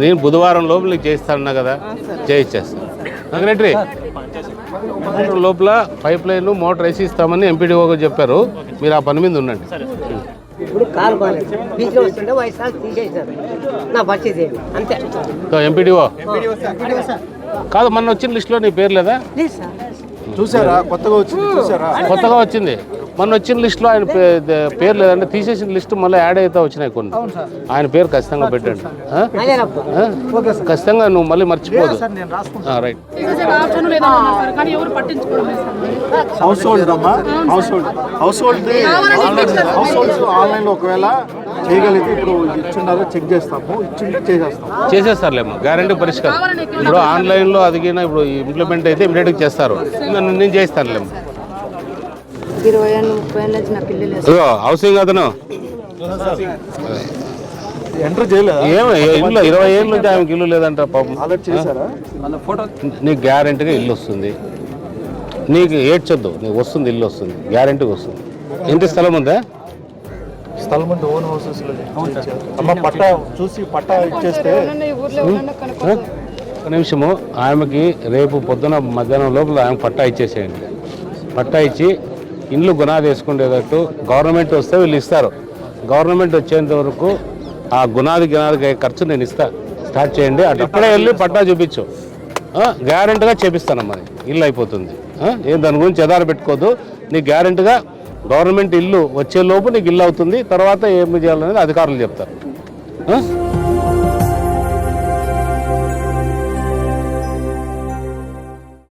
నేను బుధవారం లోపల నీకు చేయిస్తానన్నా కదా? చేయించేస్తాను సెక్రటరీ లోపల పైప్ లైన్ మోటార్ వేసి ఇస్తామని ఎంపీడీఓగా చెప్పారు. మీరు ఆ పని మీద ఉండండి. ఇప్పుడు కాలు బాగాలేదు బీచ్లో వస్తుంటే వైఎస్ఆర్ తీసేసినారు నా పరిస్థితి ఏంటి? అంతే. So MPDO. కాదు మొన్న వచ్చిన లిస్టులో నీ పేరు లేదా? లేదు సార్. చూసారా? కొత్తగా వచ్చింది చూసారా? కొత్తగా వచ్చింది. మొన్న వచ్చిన లిస్టులో ఆయన పేరు లేదంటే తీసేసిన లిస్టు మళ్ళీ యాడ్ అయితే వచ్చినాయి కొన్ని. ఆయన పేరు ఖచ్చితంగా పెట్టండి? ఖచ్చితంగా నువ్వు మళ్ళీ మర్చిపోదు. నేను రాసుకుంటా. ఆ, రైట్ ఆప్షన్ లేదన్నారు సార్ కానీ ఎవరు పట్టించుకోవడం లేదు సార్. హౌస్ హోల్డ్ అమ్మా household household households ఒకవేళ చేయగలిగితే ఇప్పుడు ఇచ్చిండారో చెక్ చేస్తాము ఇచ్చింటే చేసేస్తాం చేసేస్తారులేమ్మా. గ్యారంటీ పరిష్కారం. ఇప్పుడు ఆన్లైన్లో అదిగిన ఇప్పుడు ఇంప్లిమెంట్ అయితే ఇమీడియట్గా చేస్తారు. నన్ను నేను చేస్తానులేమ్మా ఇరవై ఏళ్ళు ముప్పై పిల్లలు హౌసింగ్ అతను. ఎంటర్ చేయలేదా? ఏమో ఇల్లు ఇరవై ఏళ్ళ నుంచి ఆమెకి ఇల్లు లేదంట పాపం. అలర్ట్ చేశారా? నీకు గ్యారంటీగా ఇల్లు వస్తుంది. నీకు ఏడ్చొద్దు. నీకు వస్తుంది ఇల్లు వస్తుంది. గ్యారంటీగా వస్తుంది. ఇంటి స్థలం ఉందా? స్థలం అంటే ఓన్ హౌసెస్లో అమ్మ పట్టా చూసి పట్టా ఇచ్చేస్తే ఒక నిమిషము. ఆమెకి రేపు పొద్దున మధ్యాహ్నం లోపల ఆమె పట్టా ఇచ్చేసేయండి. పట్టా ఇచ్చి ఇండ్లు గుణాలు వేసుకునేటట్టు గవర్నమెంట్ వస్తే వీళ్ళు ఇస్తారు. గవర్నమెంట్ వచ్చేంత వరకు ఆ గుణాది గినాది ఖర్చు నేను ఇస్తా. స్టార్ట్ చేయండి. అటు ఇప్పుడే వెళ్ళి పట్టా చూపించు. గ్యారెంటీగా చేపిస్తానమ్మా ఇల్లు అయిపోతుంది. ఏం దాని గురించి ఎదారు పెట్టుకోదు. నీకు గ్యారెంటీగా గవర్నమెంట్ ఇల్లు వచ్చేలోపు నీకు ఇల్లు అవుతుంది. తర్వాత ఏమి చేయాలనేది అధికారులు చెప్తారు.